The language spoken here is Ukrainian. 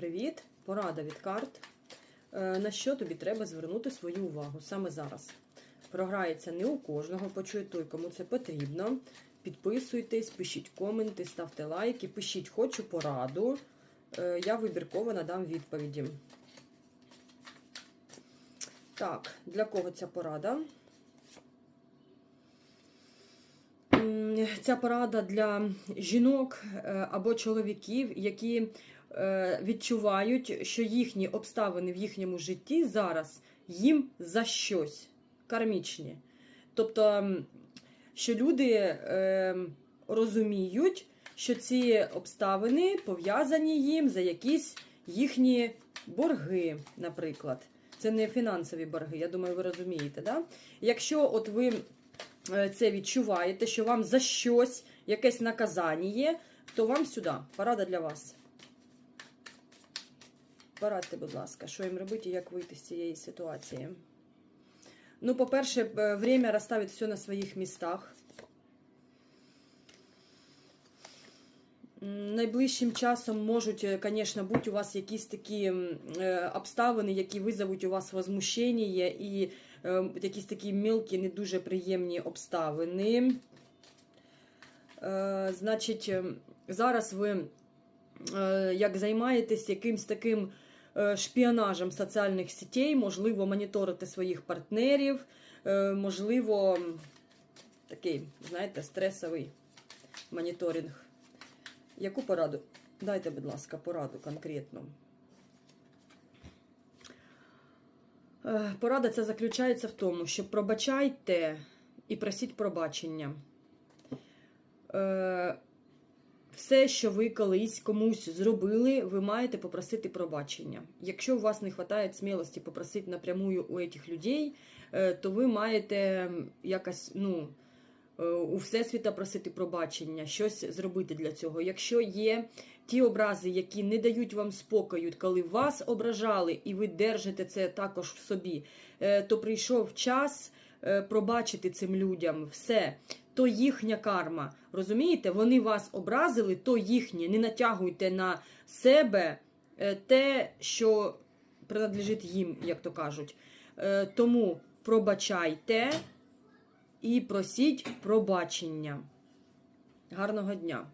Привіт! Порада від карт. Е, На що тобі треба звернути свою увагу саме зараз? Програється не у кожного, почує той, кому це потрібно. Підписуйтесь, пишіть коменти, ставте лайки, пишіть хочу пораду. Е, Я вибірково надам відповіді. Так, для кого ця порада? Ця порада для жінок е, або чоловіків, які відчувають, що їхні обставини в їхньому житті зараз їм за щось кармічні. Тобто, що люди е, розуміють, що ці обставини пов'язані їм за якісь їхні борги, наприклад. Це не фінансові борги, я думаю, ви розумієте. Да? Якщо от ви е, це відчуваєте, що вам за щось якесь наказання є, то вам сюди. Порада для вас. Порадьте, будь ласка, що їм робити і як вийти з цієї ситуації. Ну, по-перше, время розставити все на своїх містах. Найближчим часом можуть, звісно, бути у вас якісь такі е, обставини, які визовуть у вас возмущення і е, якісь такі мілкі, не дуже приємні обставини. Е, Значить, е, зараз ви е, як займаєтесь якимсь таким е, шпіонажем соціальних сетей, можливо, моніторите своїх партнерів, е, можливо, такий, знаєте, стресовий моніторинг. Яку пораду? Дайте, будь ласка, пораду конкретну. Е, Порада ця заключається в тому, що пробачайте і просіть пробачення. Все, що ви колись комусь зробили, ви маєте попросити пробачення. Якщо у вас не вистачає смілості попросити напрямую у цих людей, е, то ви маєте якось, ну, е, у Всесвіта просити пробачення, щось зробити для цього. Якщо є ті образи, які не дають вам спокою, коли вас ображали, і ви держите це також в собі, е, то прийшов час пробачити цим людям все. То їхня карма. Розумієте? Вони вас образили, то їхнє. Не натягуйте на себе е, те, що принадлежить їм, як то кажуть. Е, Тому пробачайте і просіть пробачення. Гарного дня!